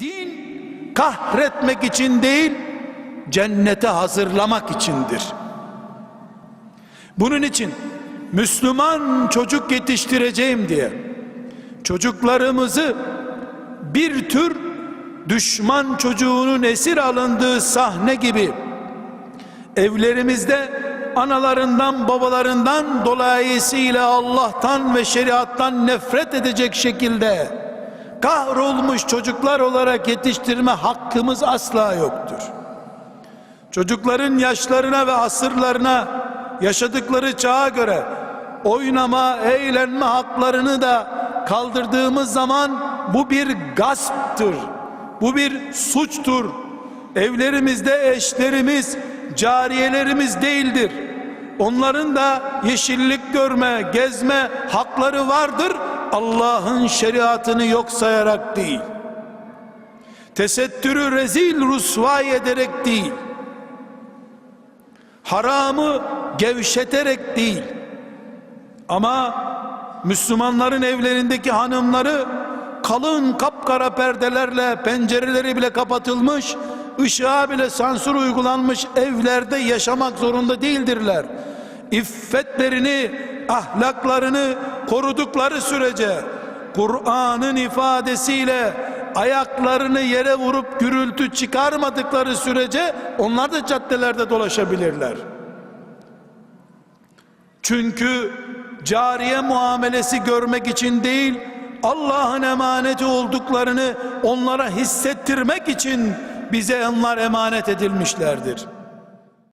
Din kahretmek için değil, cennete hazırlamak içindir. Bunun için Müslüman çocuk yetiştireceğim diye çocuklarımızı bir tür düşman çocuğunun esir alındığı sahne gibi evlerimizde analarından babalarından dolayısıyla Allah'tan ve şeriattan nefret edecek şekilde kahrolmuş çocuklar olarak yetiştirme hakkımız asla yoktur. Çocukların yaşlarına ve asırlarına yaşadıkları çağa göre oynama, eğlenme haklarını da kaldırdığımız zaman bu bir gasptır. Bu bir suçtur. Evlerimizde eşlerimiz, cariyelerimiz değildir. Onların da yeşillik görme, gezme hakları vardır. Allah'ın şeriatını yok sayarak değil. Tesettürü rezil rusvay ederek değil. Haramı gevşeterek değil. Ama Müslümanların evlerindeki hanımları kalın kapkara perdelerle pencereleri bile kapatılmış, ışığa bile sansür uygulanmış evlerde yaşamak zorunda değildirler. İffetlerini, ahlaklarını korudukları sürece Kur'an'ın ifadesiyle ayaklarını yere vurup gürültü çıkarmadıkları sürece onlar da caddelerde dolaşabilirler. Çünkü cariye muamelesi görmek için değil, Allah'ın emaneti olduklarını onlara hissettirmek için bize onlar emanet edilmişlerdir.